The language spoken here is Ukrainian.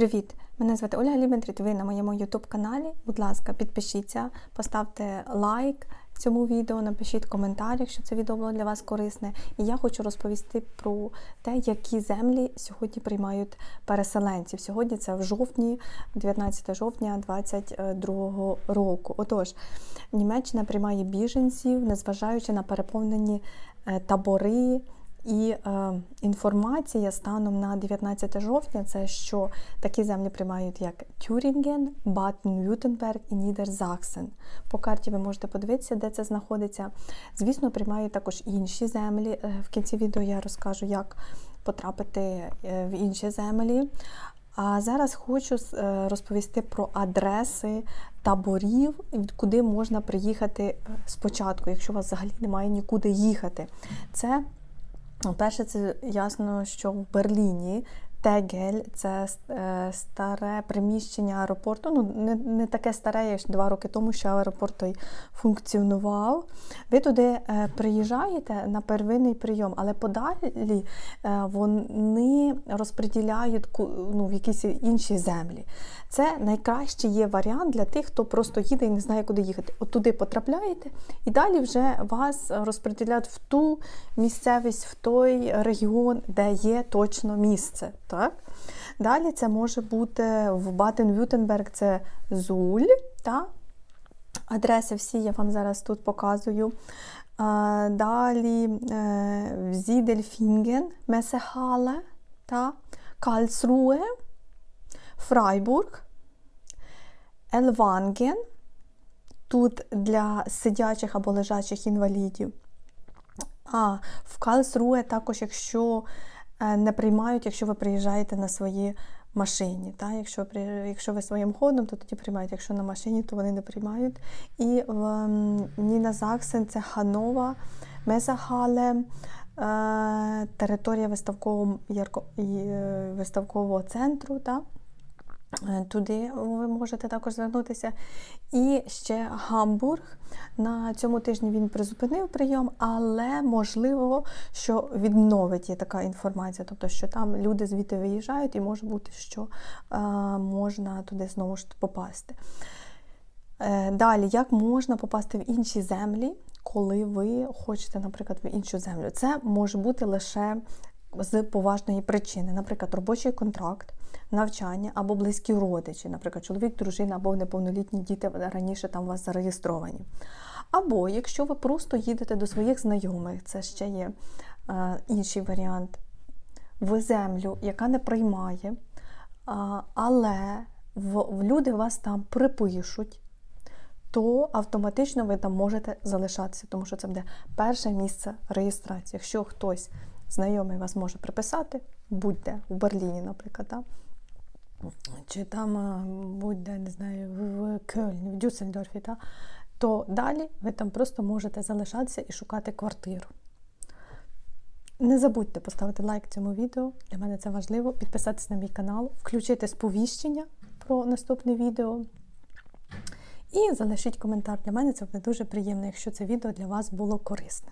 Привіт! Мене звати Ольга Лібентріт, ви на моєму YouTube каналі. Будь ласка, підпишіться, поставте лайк цьому відео, напишіть коментар, якщо це відео було для вас корисне. І я хочу розповісти про те, які землі сьогодні приймають переселенців. Сьогодні це в жовтні, 19 жовтня 2022 року. Отож, Німеччина приймає біженців, незважаючи на переповнені е, табори. І е, інформація станом на 19 жовтня це що такі землі приймають як Тюрінген, Батен-Вютенберг і Нідерзаксен. По карті ви можете подивитися, де це знаходиться. Звісно, приймають також інші землі. Е, В кінці відео я розкажу, як потрапити е, в інші землі. А зараз хочу е, розповісти про адреси таборів, куди можна приїхати спочатку, якщо у вас взагалі немає нікуди їхати. Це Перше, це ясно, що в Берліні Тегель це е, старе приміщення аеропорту. Ну, не не таке старе, як два роки тому, що аеропорт той функціонував. Ви туди е, приїжджаєте на первинний прийом, але подалі е, вони розподіляють ну, в якісь інші землі. Це найкращий є варіант для тих, хто просто їде і не знає, куди їхати. От туди потрапляєте, і далі вже вас розподіляють в ту місцевість, в той регіон, де є точно місце. Так? Далі це може бути в Батен-Вютенберг, це Зуль. Так? Адреси всі я вам зараз тут показую. Далі е, в Зідельфінген, Месехале, та Кальсруе, Фрайбург, Елванген. Тут для сидячих або лежачих інвалідів. А в Кальсруе також, якщо не приймають, якщо ви приїжджаєте на своїй машині. Та? Якщо якщо ви своїм ходом, то тоді приймають. Якщо на машині, то вони не приймають. І в Ніна Заксен це Ханова, Мезахале, е, територія виставкового е, виставкового центру. Та? Туди ви можете також звернутися. І ще Гамбург. На цьому тижні він призупинив прийом, але можливо, що відновить є така інформація, тобто, що там люди звідти виїжджають, і може бути, що е, можна туди знову ж попасти. Е, далі, як можна попасти в інші землі, коли ви хочете, наприклад, в іншу землю? Це може бути лише з поважної причини, наприклад, робочий контракт, навчання або близькі родичі, наприклад, чоловік, дружина або неповнолітні діти раніше там у вас зареєстровані. Або якщо ви просто їдете до своїх знайомих, це ще є е, інший варіант, в землю, яка не приймає, е, але в, люди вас там припишуть. То автоматично ви там можете залишатися, тому що це буде перше місце реєстрації. Якщо хтось знайомий вас може приписати, будь-де в Берліні, наприклад, да? Чи там будь-де, не знаю, в Кельні, в Дюссельдорфі, да? то далі ви там просто можете залишатися і шукати квартиру. Не забудьте поставити лайк цьому відео, для мене це важливо, підписатися на мій канал, включити сповіщення про наступне відео. І залишіть коментар. Для мене це буде дуже приємно, якщо це відео для вас було корисне.